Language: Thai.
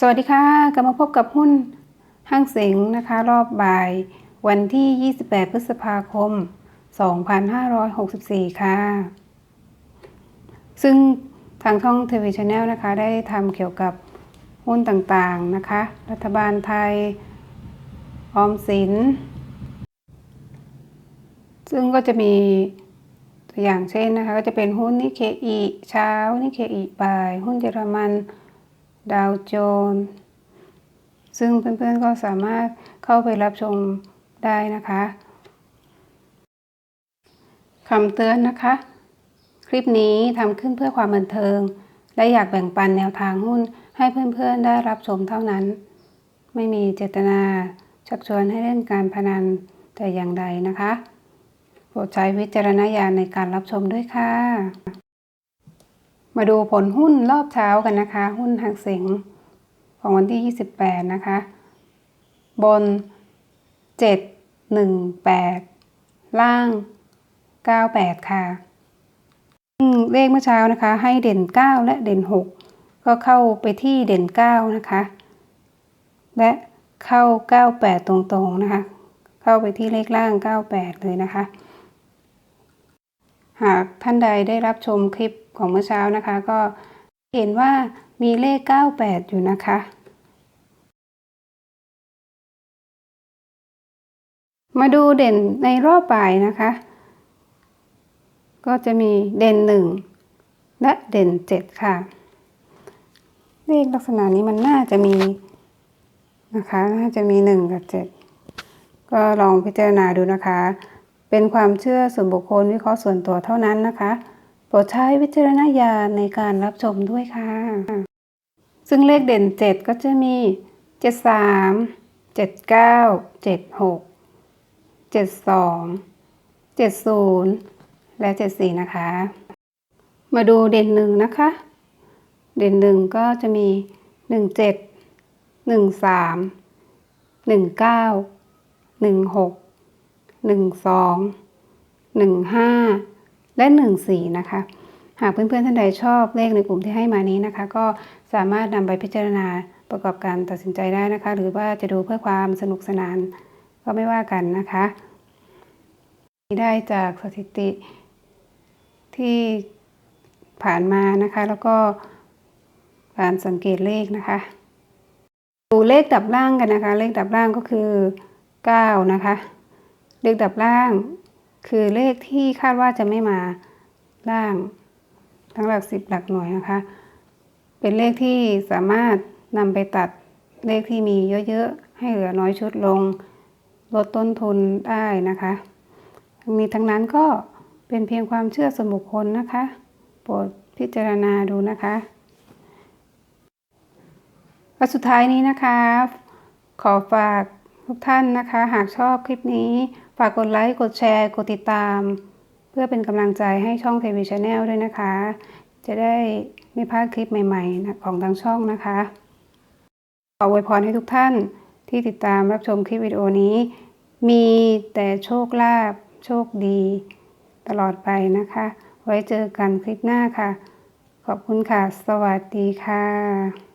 สวัสดีค่ะกลับมาพบกับหุ้นห้างเสงนะคะ รอบบ่าย วันที่ 28 พฤษภาคม 2564 ค่ะ ซึ่งทางช่องทีวีชาแนลนะคะ ได้ทำเกี่ยวกับหุ้นต่างๆนะคะ รัฐบาลไทย ออมสิน ซึ่งก็จะมีตัวอย่างเช่นนะคะ ก็จะเป็นหุ้นนิเคอีเช้านิเคอีบ่าย หุ้นเยอรมัน ดาวโจนส์ซึ่งเพื่อนๆก็สามารถเข้าไปรับชมได้นะคะคำเตือนนะคะ คลิปนี้ทำขึ้นเพื่อความบันเทิง และอยากแบ่งปันแนวทางหุ้นให้เพื่อนๆได้รับชมเท่านั้น ไม่มีเจตนาชักชวนให้เล่นการพนันแต่อย่างใดนะคะโปรดใช้วิจารณญาณในการรับชมด้วยค่ะ มาดูผลหุ้นรอบเช้ากันนะคะ หุ้นหางเสงของวันที่ 28 นะคะ บน 718 ล่าง 98 ค่ะเลขเมื่อเช้านะคะ ให้เด่น 9 และเด่น 6 ก็เข้าไปที่เด่น 9 นะคะ และเข้า 98 ตรงๆนะคะ เข้าไปที่เลขล่าง 98 เลยนะคะ หากท่านใดได้รับชมคลิป ของเมื่อเช้านะคะ ก็เห็นว่ามีเลข 98 อยู่นะคะ มาดูเด่นในรอบบ่ายนะคะ ก็จะมีเด่น 1 และเด่น 7 ค่ะ เลขลักษณะนี้มันน่าจะมีนะคะ น่าจะมี 1 กับ 7 ก็ลองพิจารณาดูนะคะ เป็นความเชื่อส่วนบุคคลวิเคราะห์ส่วนตัวเท่านั้นนะคะ โปรดใช้วิจารณญาณในการรับชมด้วยค่ะ ซึ่งเลขเด่น 7 ก็จะมี 73 79 76 72 70 และ 74 นะคะ มาดูเด่นหนึ่งนะคะ เด่นหนึ่งก็จะมี 17 13 19 16 12 15 และ14นะคะ หากเพื่อนๆท่านใดชอบเลขในกลุ่มที่ให้มานี้นะคะ ก็สามารถนำไปพิจารณาประกอบการตัดสินใจได้นะคะ หรือว่าจะดูเพื่อความสนุกสนาน ก็ไม่ว่ากันนะคะได้จากสถิติที่ผ่านมานะคะ แล้วก็การสังเกตเลขนะคะ ดูเลขดับล่างกันนะคะ เลขดับล่างก็คือ 9 นะคะ เลขดับล่าง คือเลขที่คาดว่าจะไม่มาล่าง ทั้งหลักสิบหลักหน่วยนะคะ เป็นเลขที่สามารถนำไปตัดเลขที่มีเยอะๆ ให้เหลือน้อยชุดลง ลดต้นทุนได้นะคะทั้งนี้ทั้งนั้นก็เป็นเพียงความเชื่อส่วนบุคคลนะคะ โปรดพิจารณาดูนะคะและสุดท้ายนี้นะคะ ขอฝากทุกท่านนะคะ หากชอบคลิปนี้ ฝากกดไลค์ กดแชร์ กดติดตาม เพื่อเป็นกำลังใจให้ช่องเทวีชาแนลด้วยนะคะ จะได้ไม่พลาดคลิปใหม่ๆ ของทางช่องนะคะ ขออวยพรให้ทุกท่านที่ติดตามรับชมคลิปวิดีโอนี้ มีแต่โชคลาภโชคดี ตลอดไปนะคะ ไว้เจอกันคลิปหน้าค่ะ ขอบคุณค่ะ สวัสดีค่ะ